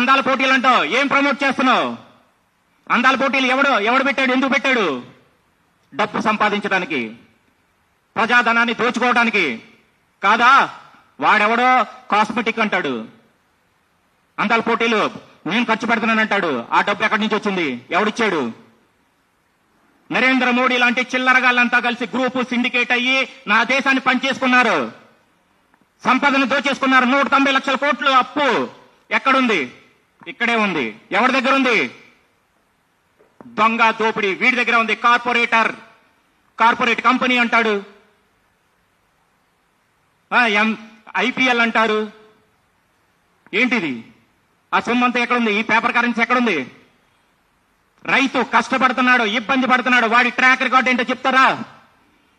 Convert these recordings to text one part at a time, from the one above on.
అందాల పోటీలు అంటావు. ఏం ప్రమోట్ చేస్తున్నావు? అందాల పోటీలు ఎవడు? ఎవడు పెట్టాడు? ఎందుకు పెట్టాడు? డబ్బు సంపాదించడానికి ప్రజాధనాన్ని దోచుకోవడానికి కాదా? వాడెవడో? కాస్మెటిక్ అంటాడు. అందాల పోటీలు నేను ఖర్చు పెడుతున్నానంటాడు ఆ డబ్బు ఎక్కడి నుంచి వచ్చింది? ఎవడిచ్చాడు? నరేంద్ర మోడీ లాంటి చిల్లరగాళ్ళంతా కలిసి గ్రూపు సిండికేట్ అయ్యి నా దేశాన్ని పనిచేసుకున్నారు. సంపదను దోచేసుకున్నారు. నూట తొంభై లక్షల కోట్లు అప్పు ఎక్కడుంది? ఇక్కడే ఉంది. ఎవరి దగ్గర ఉంది? దొంగ దోపిడీ వీడి దగ్గర ఉంది. కార్పొరేటర్. కార్పొరేట్ కంపెనీ అంటాడు. ఐపీఎల్ అంటారు. ఏంటిది? ఆ సొమ్ము అంతా ఎక్కడుంది? ఈ పేపర్ కరెన్సీ ఎక్కడుంది? రైతు కష్టపడుతున్నాడు ఇబ్బంది పడుతున్నాడు. వాడి ట్రాక్ రికార్డ్ ఏంటో చెప్తారా?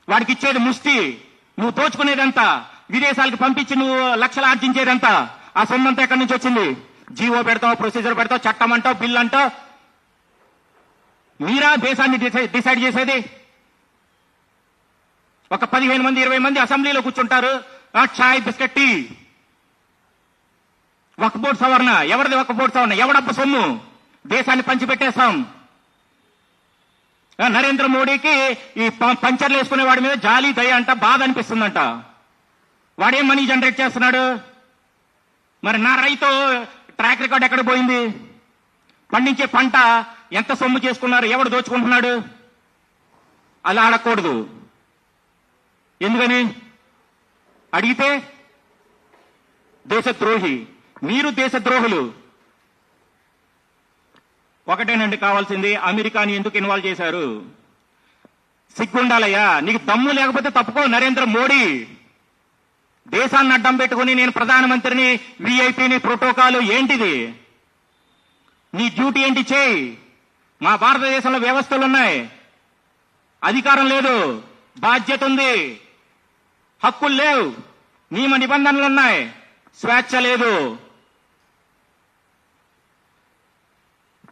వాడికి ఇచ్చేది ముష్టి. నువ్వు దోచుకునేదంతా విదేశాలకు పంపించి నువ్వు లక్షలు ఆర్జించేదంతా ఆ సొమ్మంతా ఎక్కడి నుంచి వచ్చింది? జీవో పెడతావు ప్రొసీజర్ పెడతావు చట్టం అంటావు బిల్ అంటావు. మీరా దేశాన్ని డిసైడ్ చేసేది? ఒక పదిహేను మంది ఇరవై మంది అసెంబ్లీలో కూర్చుంటారు. ఛాయ్ చాయ్ బిస్కెట్ టీ. ఒక బోర్డు సవరణ. ఎవరిది ఒక బోర్డు సవరణ? ఎవడప్ప సొమ్ము? దేశాన్ని పంచిపెట్టేస్తాం నరేంద్ర మోడీకి ఈ ప- పంచర్లు వేసుకునే వాడి మీద జాలి దయ అంట బాధ అనిపిస్తుందంట. వాడేం మనీ జనరేట్ చేస్తున్నాడు? మరి నా రైతు ట్రాక్ రికార్డ్ ఎక్కడ పోయింది? పండించే పంట ఎంత సొమ్ము చేసుకున్నారు? ఎవడు దోచుకుంటున్నాడు? అలా అడగకూడదు ఎందుకని? అడిగితే దేశద్రోహి. మీరు దేశద్రోహులు. ఒకటేనండి కావాల్సింది అమెరికాని ఎందుకు ఇన్వాల్వ్ చేశారు? సిగ్గుండాలయ్యా. నీకు దమ్ము లేకపోతే తప్పుకో నరేంద్ర మోడీ. దేశాన్ని అడ్డం పెట్టుకుని నేను ప్రధానమంత్రిని విఐపిని ప్రోటోకాల్ ఏంటిది? నీ డ్యూటీ ఏంటి చేయి. మా భారతదేశంలో వ్యవస్థలు ఉన్నాయి అధికారం లేదు. బాధ్యత ఉంది. హక్కులు లేవు. నియమ నిబంధనలు ఉన్నాయి స్వేచ్ఛ లేదు.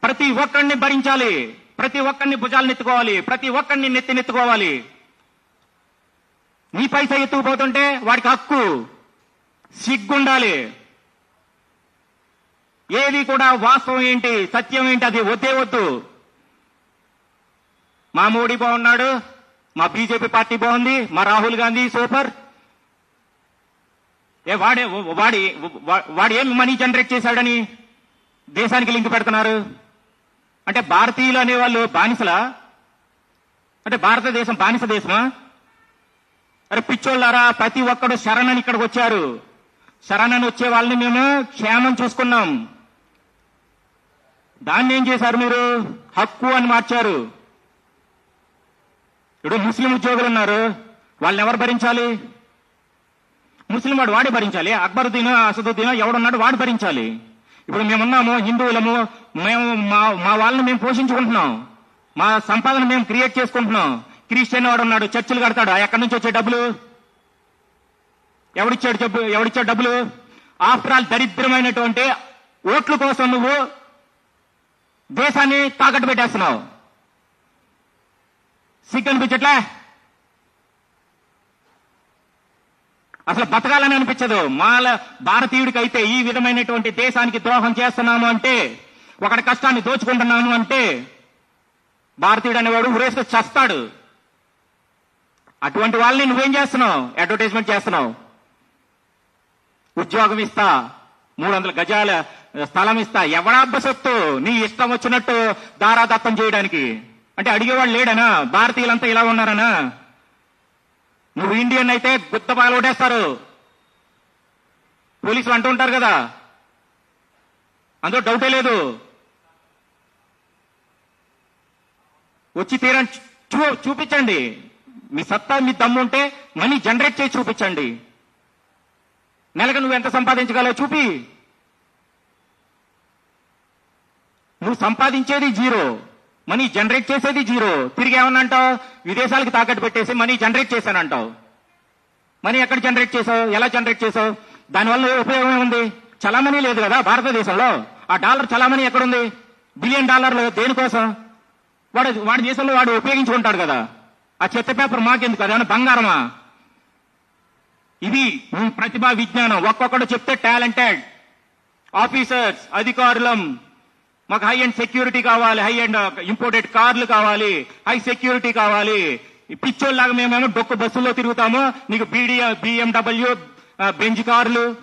ప్రతి ఒక్కరిని భరించాలి. ప్రతి ఒక్కరిని భుజాలు నెత్తుకోవాలి. ప్రతి ఒక్కరిని నెత్తి నెత్తుకోవాలి. నీ పైసా ఎత్తుకుపోతుంటే వాడికి హక్కు సిగ్గుండాలి. ఏది కూడా వాస్తవం ఏంటి సత్యం ఏంటి అది వద్దే వద్దు. మా మోడీ బాగున్నాడు మా బీజేపీ పార్టీ బాగుంది మా రాహుల్ గాంధీ సూపర్. ఏ వాడే వాడి వాడు ఏం మనీ జనరేట్ చేశాడని దేశానికి లింక్ పెడుతున్నారు? అంటే భారతీయులు అనేవాళ్ళు బానిసలా? అంటే భారతదేశం బానిస దేశమా? అరే పిచ్చోళ్ళారా ప్రతి ఒక్కడు శరణని ఇక్కడికి వచ్చారు. శరణని వచ్చే వాళ్ళని మేము క్షేమం చూసుకున్నాం. దాన్ని ఏం చేశారు మీరు? హక్కు అని మార్చారు. ఇప్పుడు ముస్లిం ఉద్యోగులు ఉన్నారు. వాళ్ళని ఎవరు భరించాలి? ముస్లిం వాడు వాడే భరించాలి. అక్బరుద్దీన్ అసదుద్దీన్ ఎవడున్నాడు వాడు భరించాలి. ఇప్పుడు మేమున్నాము హిందువులము మేము మా మా వాళ్ళని మేము పోషించుకుంటున్నాం. మా సంపాదన మేము క్రియేట్ చేసుకుంటున్నాం. క్రిస్టియన్ వాడు ఉన్నాడు చర్చిలు కడతాడు. ఎక్కడి నుంచి వచ్చే డబ్బులు? ఎవడిచ్చాడు చెప్పు ఎవడిచ్చాడు డబ్బులు? ఆఫ్టర్ ఆల్ దరిద్రమైనటువంటి ఓట్ల కోసం నువ్వు దేశాన్ని తాకట్టు పెట్టేస్తున్నావు. సిగ్గు అనిపించట్లే? అసలు బతకాలని అనిపించదు. మాల భారతీయుడికి అయితే ఈ విధమైనటువంటి దేశానికి ద్రోహం చేస్తున్నాము అంటే ఒకటి కష్టాన్ని దోచుకుంటున్నాము అంటే భారతీయుడు అనేవాడు ఉరేసుకు చస్తాడు. అటువంటి వాళ్ళని నువ్వేం చేస్తున్నావు? అడ్వర్టైజ్మెంట్ చేస్తున్నావు. ఉద్యోగం ఇస్తా మూడు వందల గజాల స్థలం ఇస్తా. ఎవడాబ్బ నీ ఇష్టం వచ్చినట్టు దారాదత్తం చేయడానికి. అంటే అడిగేవాడు లేడనా? భారతీయులంతా ఇలా ఉన్నారనా? నువ్వు ఇండియన్ అయితే గుత్త పగలగొట్టేస్తారు పోలీసులు అంటూ ఉంటారు కదా. అందులో డౌటే లేదు. వచ్చి తీరని చూ చూపించండి. మీ సత్తా మీ దమ్ము ఉంటే మనీ జనరేట్ చేసి చూపించండి. నెలకు నువ్వు ఎంత సంపాదించగలవు చూపి. నువ్వు సంపాదించేది జీరో మనీ జనరేట్ చేసేది జీరో. తిరిగి ఏమన్నా అంటావు? విదేశాలకు తాకట్టు పెట్టేసి మనీ జనరేట్ చేశానంటావు మనీ ఎక్కడ జనరేట్ చేసావు ఎలా జనరేట్ చేసావు దానివల్ల ఉపయోగం ఉంది? చలామణి లేదు కదా భారతదేశంలో. ఆ డాలర్ చలామణి ఎక్కడుంది? బిలియన్ డాలర్లు దేనికోసం? వాడు వాడి దేశంలో వాడు ఉపయోగించుకుంటాడు కదా. ఆ చెత్త పేపర్ మాకెందుకు? అదేమన్నా బంగారమా? ఇది ప్రతిభ ప్రతిభా విజ్ఞానం. ఒక్కొక్కడు చెప్తే టాలెంటెడ్. ఆఫీసర్స్ అధికారులం. మాకు హై అండ్ సెక్యూరిటీ కావాలి. హై అండ్ ఇంపోర్టెడ్ కార్లు కావాలి. హై సెక్యూరిటీ కావాలి. పిచ్చోళ్ళలాగా మేమేమో డొక్కు బస్సుల్లో తిరుగుతాము. నీకు బీడీ బిఎండబ్ల్యూ బెంజ్ కార్లు.